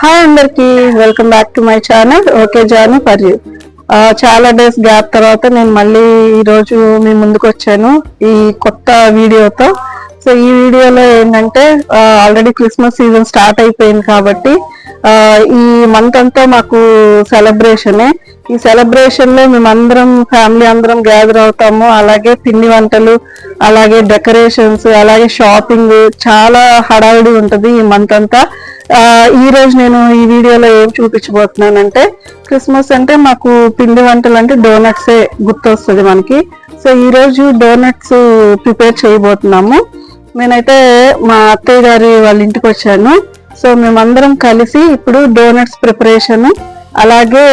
Hi అందరికి welcome back to my channel. Okay Janu for you. చాలా days gap తర్వాత నేను మళ్ళీ ఈరోజు మీ ముందుకు వచ్చాను ఈ కొత్త వీడియోతో. సో ఈ వీడియోలో ఏంటంటే ఆల్రెడీ క్రిస్మస్ సీజన్ స్టార్ట్ అయిపోయింది కాబట్టి ఈ మంత్ అంతా మాకు సెలబ్రేషనే ఈ సెలబ్రేషన్లో మేమందరం ఫ్యామిలీ అందరం గ్యాదర్ అవుతాము. అలాగే పిండి వంటలు అలాగే డెకరేషన్స్ అలాగే షాపింగ్ చాలా హడావిడి ఉంటుంది ఈ మంత్ అంతా. ఈ రోజు నేను ఈ వీడియోలో ఏం చూపించబోతున్నానంటే క్రిస్మస్ అంటే మాకు పిండి వంటలు అంటే డోనట్సే గుర్తొస్తుంది మనకి. సో ఈ రోజు డోనట్స్ ప్రిపేర్ చేయబోతున్నాము. నేనైతే మా అత్తయ్య గారి వాళ్ళ ఇంటికి వచ్చాను. సో మేమందరం కలిసి ఇప్పుడు డోనట్స్ ప్రిపరేషన్ అలాగే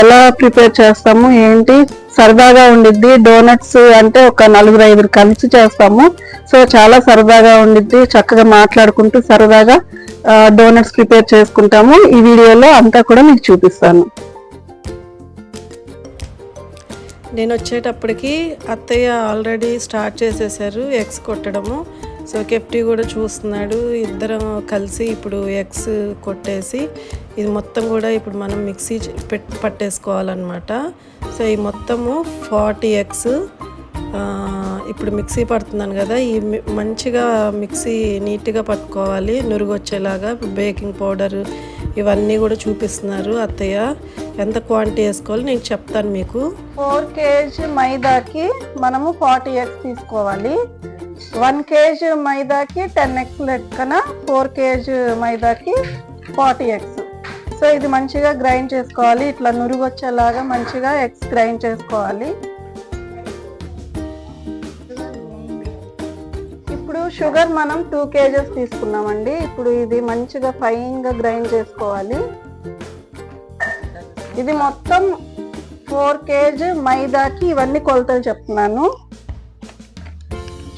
ఎలా ప్రిపేర్ చేస్తాము ఏంటి సరదాగా ఉండిద్ది డోనట్స్ అంటే ఒక నలుగురు ఐదుగురు కలిసి చేస్తాము. సో చాలా సరదాగా ఉండిద్ది చక్కగా మాట్లాడుకుంటూ సరదాగా డోనట్స్ ప్రిపేర్ చేసుకుంటాము. ఈ వీడియోలో అంతా కూడా మీకు చూపిస్తాను. నేను వచ్చేటప్పటికి అత్తయ్య ఆల్రెడీ స్టార్ట్ చేసేసారు ఎగ్స్ కొట్టడము. సో కెప్టీ కూడా చూస్తున్నాడు. ఇద్దరం కలిసి ఇప్పుడు ఎగ్స్ కొట్టేసి ఇది మొత్తం కూడా ఇప్పుడు మనం మిక్సీ పెట్ పట్టేసుకోవాలన్నమాట. సో ఈ మొత్తము ఫార్టీ ఎగ్స్ ఇప్పుడు మిక్సీ పడుతున్నాను కదా ఈ మంచిగా మిక్సీ నీట్గా పట్టుకోవాలి. నురుగు వచ్చేలాగా బేకింగ్ పౌడర్ ఇవన్నీ కూడా చూపిస్తున్నారు అత్తయ్య. ఎంత క్వాంటిటీ వేసుకోవాలి? నేను చెప్తాను మీకు. ఫోర్ కేజీ మైదాకి మనము ఫార్టీ ఎగ్స్ తీసుకోవాలి. వన్ కేజీ మైదాకి టెన్ ఎగ్స్ లెక్కన ఫోర్ కేజీ మైదాకి ఫార్టీ ఎగ్స్ సో ఇది మంచిగా గ్రైండ్ చేసుకోవాలి. ఇట్లా నురుగు వచ్చేలాగా మంచిగా ఎగ్స్ గ్రైండ్ చేసుకోవాలి. ఇప్పుడు షుగర్ మనం టూ కేజెస్ తీసుకున్నామండి. ఇప్పుడు ఇది మంచిగా ఫైన్గా గ్రైండ్ చేసుకోవాలి. ఇది మొత్తం ఫోర్ కేజీ మైదాకి ఇవన్నీ కొలతలు చెప్తున్నాను.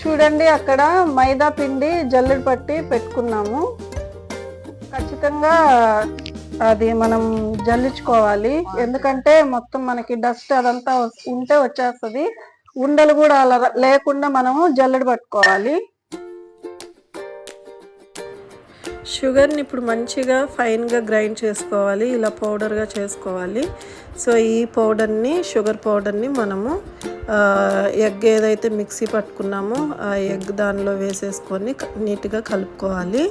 చూడండి అక్కడ మైదా పిండి జల్లెడ పట్టి పెట్టుకున్నాము. ఖచ్చితంగా అది మనం జల్లించుకోవాలి. ఎందుకంటే మొత్తం మనకి డస్ట్ అదంతా ఉంటే వచ్చేస్తుంది. ఉండలు కూడా అలా లేకుండా మనము జల్లెడ పట్టుకోవాలి. షుగర్ని ఇప్పుడు మంచిగా ఫైన్గా గ్రైండ్ చేసుకోవాలి ఇలా పౌడర్గా చేసుకోవాలి. సో ఈ పౌడర్ని షుగర్ పౌడర్ని మనము ఎగ్ ఏదైతే మిక్సీ పట్టుకున్నామో ఆ ఎగ్ దానిలో వేసేసుకొని నీట్గా కలుపుకోవాలి.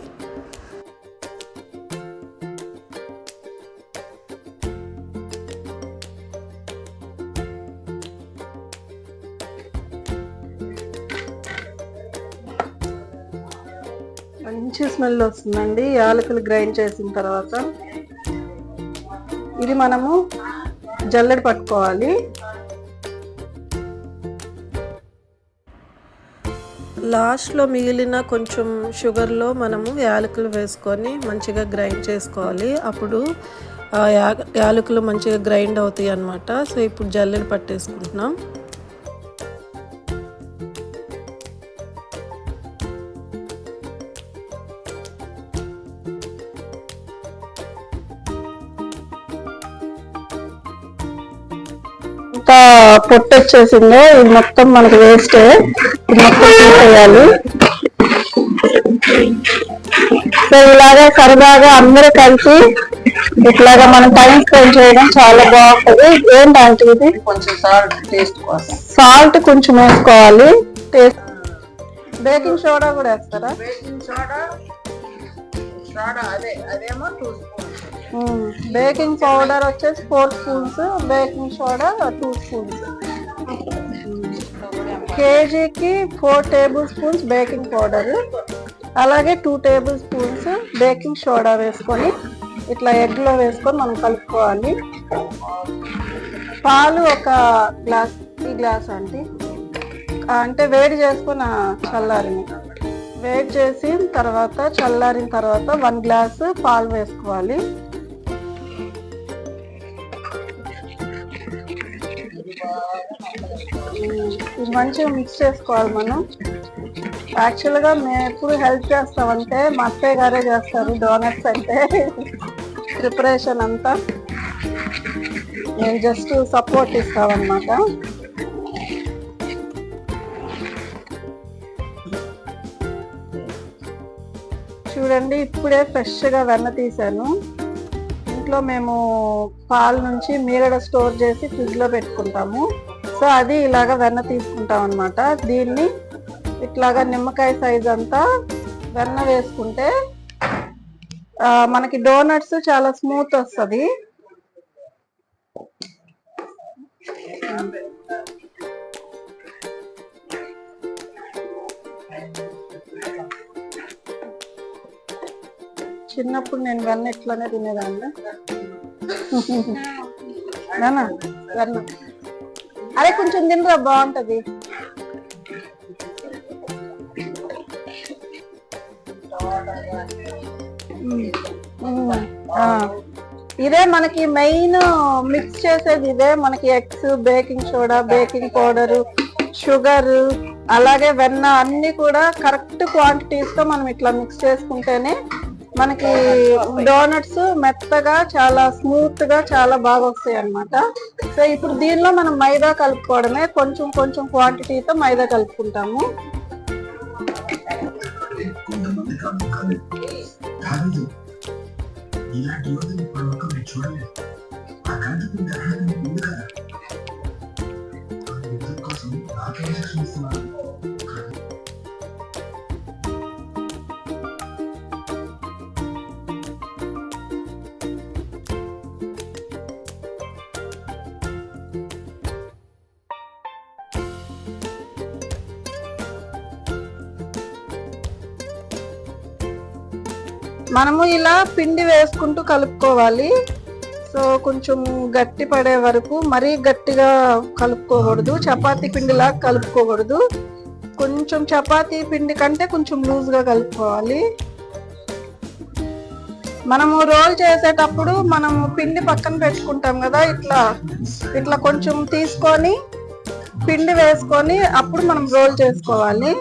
మంచి స్మెల్ వస్తుందండి. యాలకులు గ్రైండ్ చేసిన తర్వాత ఇది మనము జల్లెడ పట్టుకోవాలి. లాస్ట్లో మిగిలిన కొంచెం షుగర్లో మనము యాలకులు వేసుకొని మంచిగా గ్రైండ్ చేసుకోవాలి. అప్పుడు యాలకులు మంచిగా గ్రైండ్ అవుతాయి అన్నమాట సో ఇప్పుడు జల్లెడ పట్టేసుకుంటున్నాం. పొట్టు వచ్చేసిందో ఇది మొత్తం మనకి వేస్ట్. ఇది మొత్తం తీసేయాలి. సో ఇలాగా సరదాగా అందరూ కలిసి ఇట్లాగా మనం టైం స్పెండ్ చేయడం చాలా బాగుంటది. ఏంటంటే ఇది? కొంచెం సాల్ట్ టేస్ట్ కోసం. సాల్ట్ కొంచెం వేసుకోవాలి. టేస్ట్ బేకింగ్ సోడా కూడా వేస్తారా? బేకింగ్ సోడా సోడా అదే అదేమో టూ స్పూన్స్ బేకింగ్ పౌడర్ వచ్చేసి four spoons baking soda two spoons. కేజీకి four table spoons baking powder. అలాగే two table spoons baking soda వేసుకొని ఇట్లా ఎగ్లో వేసుకొని మనం కలుపుకోవాలి. పాలు ఒక గ్లాస్ ఈ గ్లాస్ అంటే అంటే వేడి చేసుకున్న చల్లారిని వేడి చేసిన తర్వాత చల్లారిన తర్వాత వన్ గ్లాస్ పాలు వేసుకోవాలి. ఇది మంచిగా మిక్స్ చేసుకోవాలి మనం. యాక్చువల్గా మేము ఎప్పుడు హెల్ప్ చేస్తామంటే మా అత్తయ్య గారే చేస్తారు డోనట్స్ అంటే ప్రిపరేషన్ అంతా. మేము జస్ట్ సపోర్ట్ ఇస్తామన్నమాట. చూడండి ఇప్పుడే ఫ్రెష్గా వెన్న తీశాను. ఇంట్లో మేము పాల నుంచి మీరడ స్టోర్ చేసి ఫ్రిడ్జ్లో పెట్టుకుంటాము. సో అది ఇలాగ వెన్న తీసుకుంటాం అనమాట దీన్ని ఇట్లాగా నిమ్మకాయ సైజ్ అంతా వెన్న వేసుకుంటే మనకి డోనట్స్ చాలా స్మూత్ వస్తుంది. చిన్నప్పుడు నేను వెన్న ఇట్లానే తినేదాన్ని. నాన్న వెన్న. అరే కొంచెం తినరా బాగుంటది. ఇదే మనకి మెయిన్ మిక్స్ చేసేది ఇదే. మనకి eggs baking soda baking powder sugar అలాగే వెన్న అన్ని కూడా కరెక్ట్ క్వాంటిటీస్తో మనం ఇట్లా మిక్స్ చేసుకుంటేనే మనకి డోనట్స్ మెత్తగా చాలా స్మూత్గా చాలా బాగా వస్తాయి అనమాట సో ఇప్పుడు దీనిలో మనం మైదా కలుపుకోవడమే. కొంచెం కొంచెం క్వాంటిటీతో మైదా కలుపుకుంటాము. చూడలేదు. మనము ఇలా పిండి వేసుకుంటూ కలుపుకోవాలి. సో కొంచెం గట్టి పడే వరకు మరీ గట్టిగా కలుపుకోకూడదు. చపాతీ పిండిలా కలుపుకోకూడదు. కొంచెం చపాతీ పిండి కంటే కొంచెం లూజ్గా కలుపుకోవాలి. మనము రోల్ చేసేటప్పుడు మనము పిండి పక్కన పెట్టుకుంటాం కదా ఇట్లా. ఇట్లా కొంచెం తీసుకొని పిండి వేసుకొని అప్పుడు మనం రోల్ చేసుకోవాలి.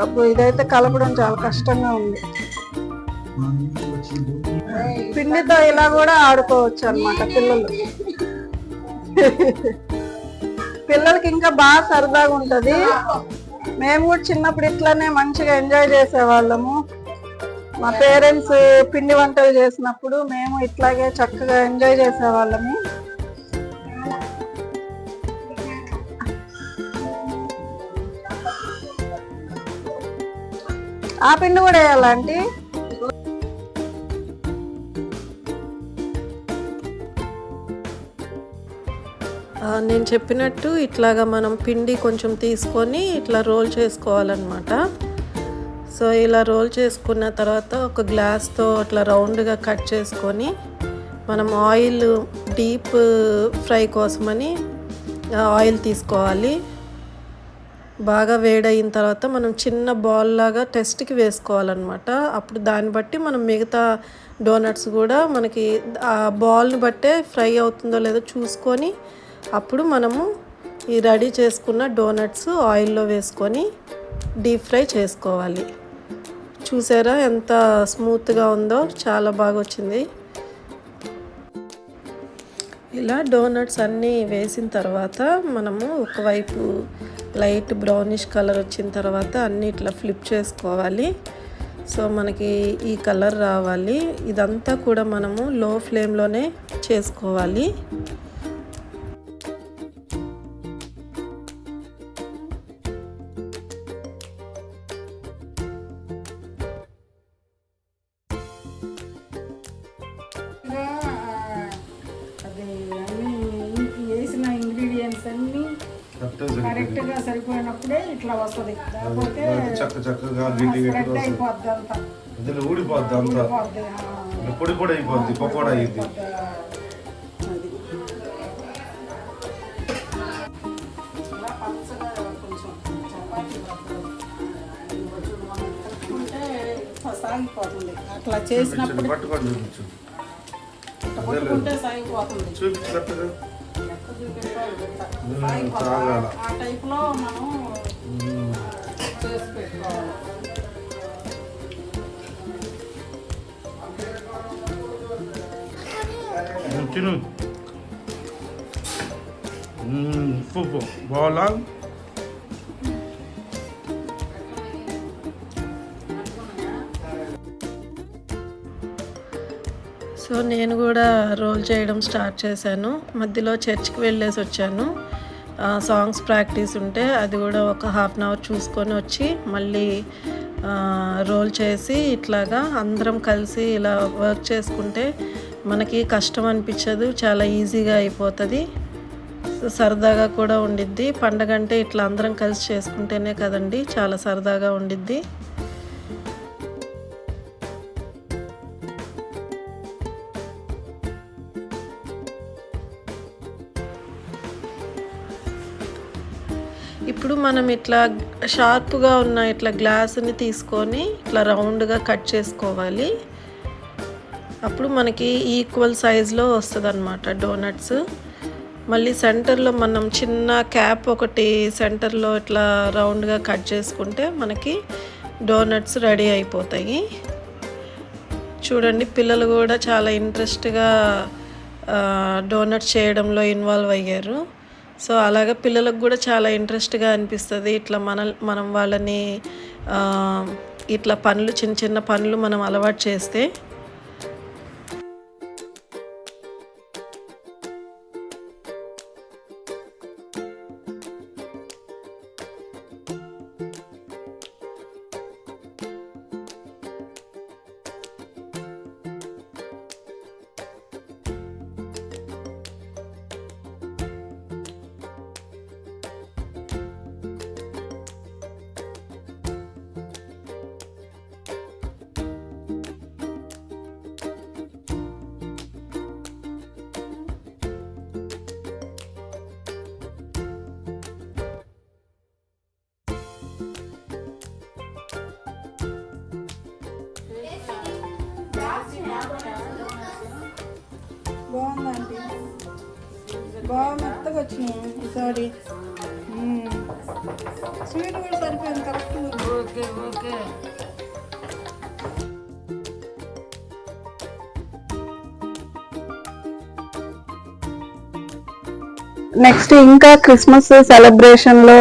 అప్పుడు ఇదైతే కలపడం చాలా కష్టంగా ఉంది. పిండితో ఇలా కూడా ఆడుకోవచ్చు అన్నమాట పిల్లలు. పిల్లలకి ఇంకా బాగా సరదాగా ఉంటది. మేము కూడా చిన్నప్పుడు ఇట్లానే మంచిగా ఎంజాయ్ చేసేవాళ్ళము. మా పేరెంట్స్ పిండి వంటలు చేసినప్పుడు మేము ఇట్లాగే చక్కగా ఎంజాయ్ చేసేవాళ్ళము. ఆ పిండి కూడా వేయాలంటే నేను చెప్పినట్టు ఇట్లాగా మనం పిండి కొంచెం తీసుకొని ఇట్లా రోల్ చేసుకోవాలన్నమాట. సో ఇలా రోల్ చేసుకున్న తర్వాత ఒక గ్లాస్తో అట్లా రౌండ్గా కట్ చేసుకొని మనం ఆయిల్ డీప్ ఫ్రై కోసమని ఆయిల్ తీసుకోవాలి. బాగా వేడయిన తర్వాత మనం చిన్న బాల్ లాగా టెస్ట్కి వేసుకోవాలన్నమాట. అప్పుడు దాన్ని బట్టి మనం మిగతా డోనట్స్ కూడా మనకి ఆ బాల్ని బట్టే ఫ్రై అవుతుందో లేదో చూసుకొని అప్పుడు మనము ఈ రెడీ చేసుకున్న డోనట్స్ ఆయిల్లో వేసుకొని డీప్ ఫ్రై చేసుకోవాలి. చూసారా ఎంత స్మూత్గా ఉందో చాలా బాగా వచ్చింది. ఇలా డోనట్స్ అన్నీ వేసిన తర్వాత మనము ఒకవైపు లైట్ బ్రౌనిష్ కలర్ వచ్చిన తర్వాత అన్నీ ఇట్లా ఫ్లిప్ చేసుకోవాలి. సో మనకి ఈ కలర్ రావాలి. ఇదంతా కూడా మనము లో ఫ్లేమ్లోనే చేసుకోవాలి. అన్ని కరెక్ట్గా సరిపోయినప్పుడే ఇట్లా వస్తది. లేకపోతే చక్క చక్కగా అయిపోద్ది అంతా అందులో ఊడిపోద్ది అంతా. పొడి పొడి అయిపోద్ది పకోడా సాగిపోతుంది. అట్లా చేసినప్పుడు పట్టుకొని చూపించు పట్టుకుంటే సాగిపోతుంది. చూపించాలి ఇట్లా. మ్మ్, సాగిపోతుంది. తాగాల. ఆ టైప్లో మనం మ్మ్. చేసి పెట్టుకోవాలి మ్మ్, తిను మ్మ్, ఉప్పు బాగా సో నేను కూడా రోల్ చేయడం స్టార్ట్ చేశాను. మధ్యలో చర్చ్కి వెళ్ళేసి వచ్చాను. సాంగ్స్ ప్రాక్టీస్ ఉంటే అది కూడా ఒక హాఫ్ అన్ అవర్ చూసుకొని వచ్చి మళ్ళీ రోల్ చేసి ఇట్లాగా అందరం కలిసి ఇలా వర్క్ చేసుకుంటే మనకి కష్టం అనిపించదు చాలా ఈజీగా అయిపోతుంది. సరదాగా కూడా ఉండిద్ది. పండగ అంటే ఇట్లా అందరం కలిసి చేసుకుంటేనే కదండి చాలా సరదాగా ఉండిద్ది. మనం ఇట్లా షార్ప్గా ఉన్న ఇట్లా గ్లాసుని తీసుకొని ఇట్లా రౌండ్గా కట్ చేసుకోవాలి. అప్పుడు మనకి ఈక్వల్ సైజులో వస్తుంది అనమాట డోనట్స్. మళ్ళీ సెంటర్లో మనం చిన్న క్యాప్ ఒకటి సెంటర్లో ఇట్లా రౌండ్గా కట్ చేసుకుంటే మనకి డోనట్స్ రెడీ అయిపోతాయి. చూడండి పిల్లలు కూడా చాలా ఇంట్రెస్ట్గా డోనట్స్ చేయడంలో ఇన్వాల్వ్ అయ్యారు. సో అలాగే పిల్లలకు కూడా చాలా ఇంట్రెస్ట్గా అనిపిస్తుంది. ఇట్లా మన మనం వాళ్ళని ఇట్లా పనులు చిన్న చిన్న పనులు మనం అలవాటు చేస్తే బాగుందండి. బాగా మెత్తగా వచ్చినాయి ఈసారి. స్వీట్ కూడా సరిపోయింది కరెక్ట్ ఓకే ఓకే. నెక్స్ట్ ఇంకా క్రిస్మస్ సెలబ్రేషన్లో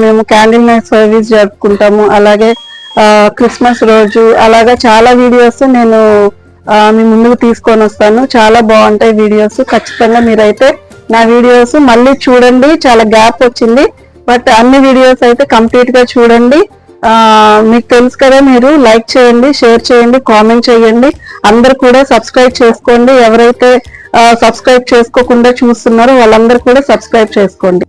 మేము క్యాండిల్ నైట్ సర్వీస్ జరుపుకుంటాము. అలాగే ఆ, క్రిస్మస్ రోజు అలాగా చాలా వీడియోస్ నేను మీ ముందుకు తీసుకొని వస్తాను. చాలా బాగుంటాయి వీడియోస్ ఖచ్చితంగా మీరైతే నా వీడియోస్ మళ్ళీ చూడండి. చాలా గ్యాప్ వచ్చింది. బట్ అన్ని వీడియోస్ అయితే కంప్లీట్గా చూడండి. మీకు తెలుసు కదా మీరు లైక్ చేయండి షేర్ చేయండి కామెంట్ చేయండి. అందరు కూడా సబ్స్క్రైబ్ చేసుకోండి. ఎవరైతే సబ్స్క్రైబ్ చేసుకోకుండా చూస్తున్నారో వాళ్ళందరూ కూడా సబ్స్క్రైబ్ చేసుకోండి.